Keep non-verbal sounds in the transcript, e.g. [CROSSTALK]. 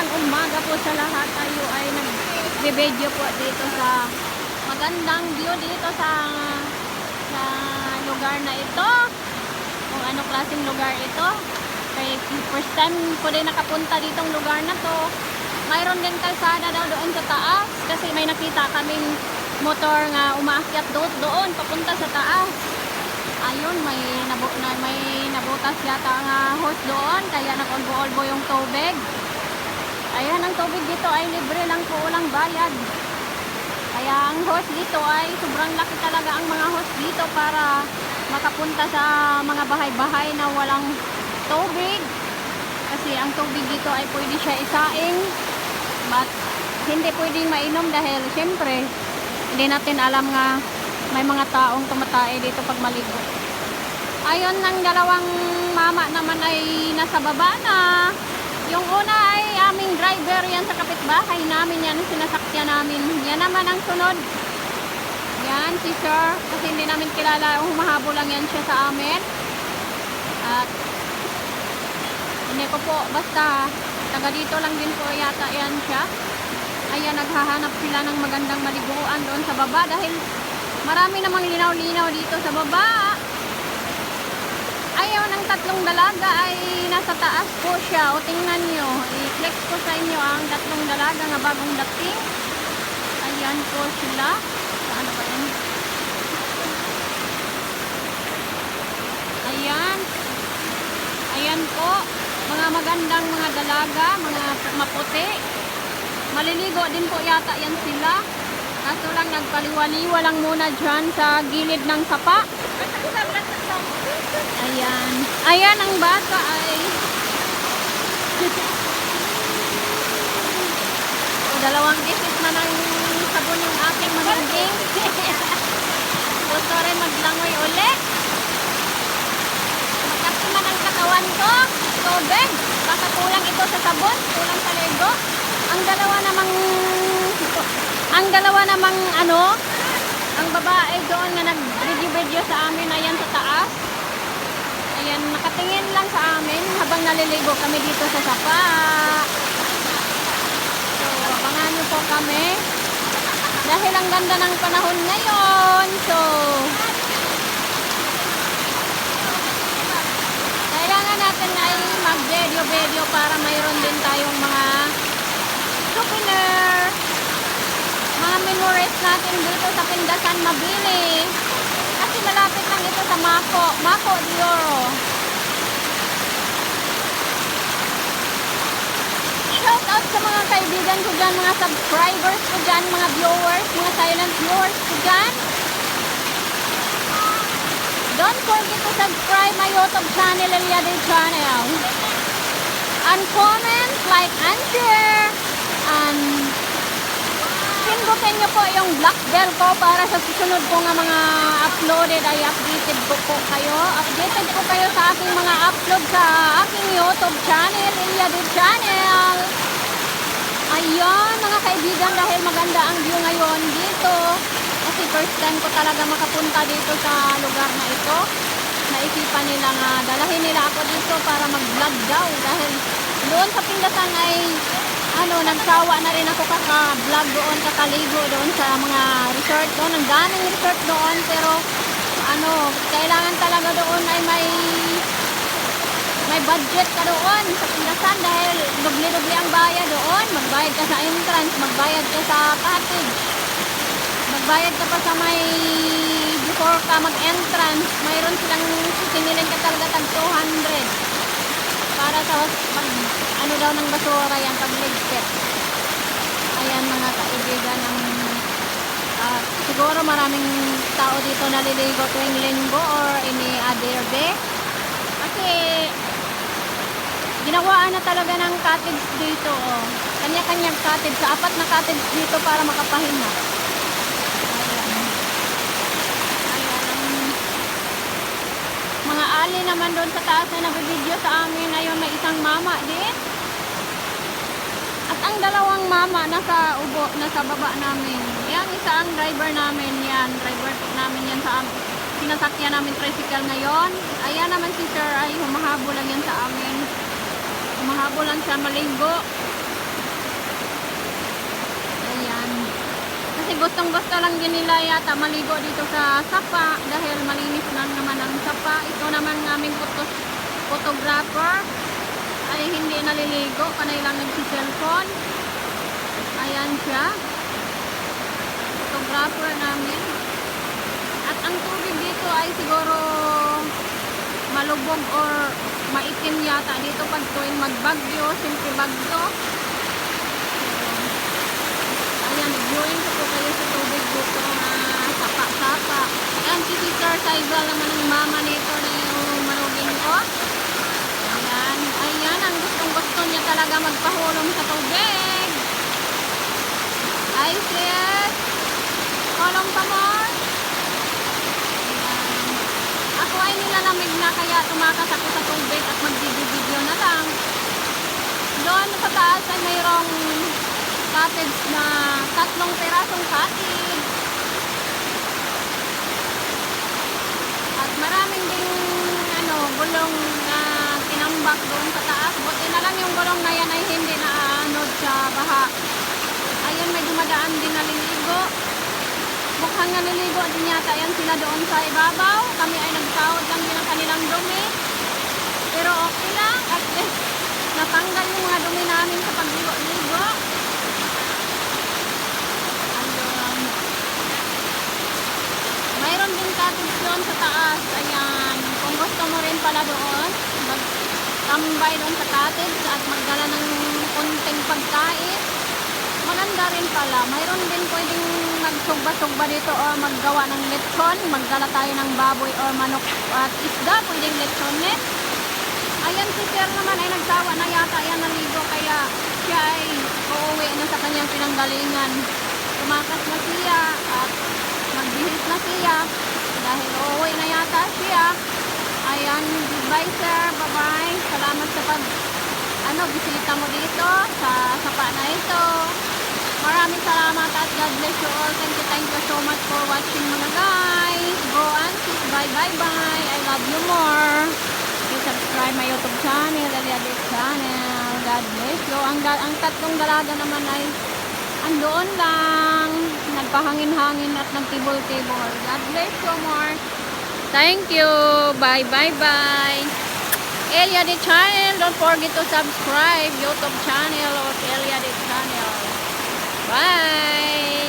magandang umaga po sa lahat. Tayo ay nag-video po dito sa magandang view dito sa sa lugar na ito. Kung ano klaseng lugar ito. Kaya first time ko din nakapunta ditong lugar na to. Mayroon din kalsada daw doon sa taas kasi may nakita kaming motor nga umaakyat doon, doon papunta sa taas. Ayun, may nabu na, may nabutas yata nga hose doon kaya nag-olbo-olbo yung tubig. Ayan, ang tubig dito ay libre lang po, walang bayad. Kaya ang hose dito ay sobrang laki talaga ang mga hose dito para makapunta sa mga bahay-bahay na walang tubig. Kasi ang tubig dito ay pwede siya isaing. But hindi pwedeng mainom dahil syempre hindi natin alam nga may mga taong tumatae dito pag maligo. Ayon ng dalawang mama naman ay nasa baba na. Yung una ay aming driver yan sa kapitbahay namin yan, sinasakyan namin. Yan naman ang sunod. Yan, si Sir. Kasi hindi namin kilala, humahabol lang yan siya sa amin. At hindi ko po, basta taga dito lang din po yata yan siya. Ayan, naghahanap sila ng magandang maliguan doon sa baba dahil marami namang linaw-linaw dito sa baba. Ayaw ng tatlong dalaga ay nasa taas po siya. O tingnan nyo, i-flex ko sa inyo ang tatlong dalaga nga bagong dating. Ayan po sila. Saan ba yan? Ayan. Ayan po. Mga magandang mga dalaga, mga maputi. Maliligo din po yata yan sila. Kaso lang nagpaliwaliwa lang muna dyan sa gilid ng sapa. Ayan. Ayan ang bata ay [LAUGHS] o, dalawang beses na ng sabon yung aking magiging. Gusto rin maglangoy uli. Magkasi man ang katawan ko. Tubig. Baka kulang ito sa sabon. Kulang sa lego. Ang dalawa namang [LAUGHS] ang dalawa namang ano ang babae doon na nag-video-video sa amin ayan sa taas. Ayan, nakatingin lang sa amin habang naliligo kami dito sa sapa. So, abangan niyo po kami. Dahil ang ganda ng panahon ngayon. So, kailangan natin ay mag-video-video para mayroon din tayong mga souvenir. Mga memories natin dito sa Pindasan Mabili. Malapit lang ito sa Mako. Mako de Oro. Shout out sa mga kaibigan ko dyan, mga subscribers ko dyan, mga viewers, mga silent viewers ko dyan. Don't forget to subscribe my YouTube channel, Eliade Channel. And comment, like, and share. And pindutin nyo po yung black bell ko para sa susunod ko nga mga uploaded ay updated ko po kayo. Updated po kayo sa aking mga upload sa aking YouTube channel, Eliade Channel. Ayun, mga kaibigan, dahil maganda ang view ngayon dito. Kasi first time ko talaga makapunta dito sa lugar na ito. Naisipan nila nga, dalahin nila ako dito para mag-vlog daw. Dahil doon sa Pindasan ay ano, nagsawa na rin ako kaka-vlog doon, kakaligo doon sa mga resort doon. Ang daming resort doon, pero ano, kailangan talaga doon ay may may budget ka doon sa Pindasan dahil dubli-dubli ang bayad doon. Magbayad ka sa entrance, magbayad ka sa cottage. Magbayad ka pa sa may before ka mag-entrance, mayroon silang sisingilin ka talaga tag 200 para sa pag ano daw ng basura yan pag ligpit. Ayan mga kaibigan ang ah, siguro maraming tao dito naliligo tuwing linggo or any other day. Kasi ginawaan na talaga ng cottage dito. Oh. Kanya-kanyang cottage. Sa apat na cottage dito para makapahinga. Marami naman doon sa taas na nabibideo sa amin. Ayun, may isang mama din. At ang dalawang mama nasa ubo, nasa baba namin. Yan, isa ang driver namin. Yan, driver namin yan sa amin. Sinasakyan namin tricycle ngayon. Ayan naman si sir ay humahabo lang yan sa amin. Humahabo lang siya malinggo. Ayan. Kasi gustong gusto lang din nila yata maligo dito sa sapa dahil malinis lang naman ang sapa. Ito naman ng aming photos, photographer ay hindi naliligo, kanay lang nagsi-cellphone. Ayan siya. Photographer namin. At ang tubig dito ay siguro malubog or maitim yata dito pag tuwing magbagyo, siyempre bagyo. Ayan, viewing ko po kayo sa tubig dito na sapa-sapa. Ayan, si Sister Saibal naman ang mama nito na yung marugin ko. Ayan, ayan, ang gustong gusto niya talaga magpahulong sa tubig. Ay, sis! Hulong pa. Ayan. Ako ay nilalamig na kaya tumakas ako sa tubig at mag-video na lang. Doon sa taas ay mayroong cottage na tatlong pirasong cottage. At maraming ding ano, gulong tinambak doon sa taas. Buti na lang yung gulong na yan ay hindi na anod sa baha. Ayun, may dumadaan din na liligo. Mukhang naliligo din yata yan sila doon sa ibabaw. Kami ay nagsahod lang din ang kanilang dumi. Pero okay lang. At least natanggal yung mga dumi namin sa pagligo-ligo. Mayroon din cottage sa taas. Ayan. Kung gusto mo rin pala doon, magtambay doon sa cottage at magdala ng kunting pagkain. Maganda rin pala. Mayroon din pwedeng magsugba-sugba dito o maggawa ng lechon. Magdala tayo ng baboy o manok at isda. Pwedeng lechonet. Ayan si Sir naman ay nagsawa na yata yan naligo kaya siya ay uuwi na sa kanyang pinanggalingan. Tumakas na siya at magbihis na siya dahil uuwi na yata siya. Ayan, goodbye sir. Bye-bye. Salamat sa pag ano, bisita mo dito sa sapa na ito. Maraming salamat at God bless you all. Thank you, thank you so much for watching mga guys. Go and kiss. Bye, bye, bye. I love you more. Please subscribe my YouTube channel, Eliadit channel. God bless you. Ang, ang tatlong dalaga naman ay andoon lang. Nagpahangin-hangin at nagtibol-tibol. God bless you more. Thank you. Bye, bye, bye. Elia the channel. Don't forget to subscribe YouTube channel of Elia the channel. Bye.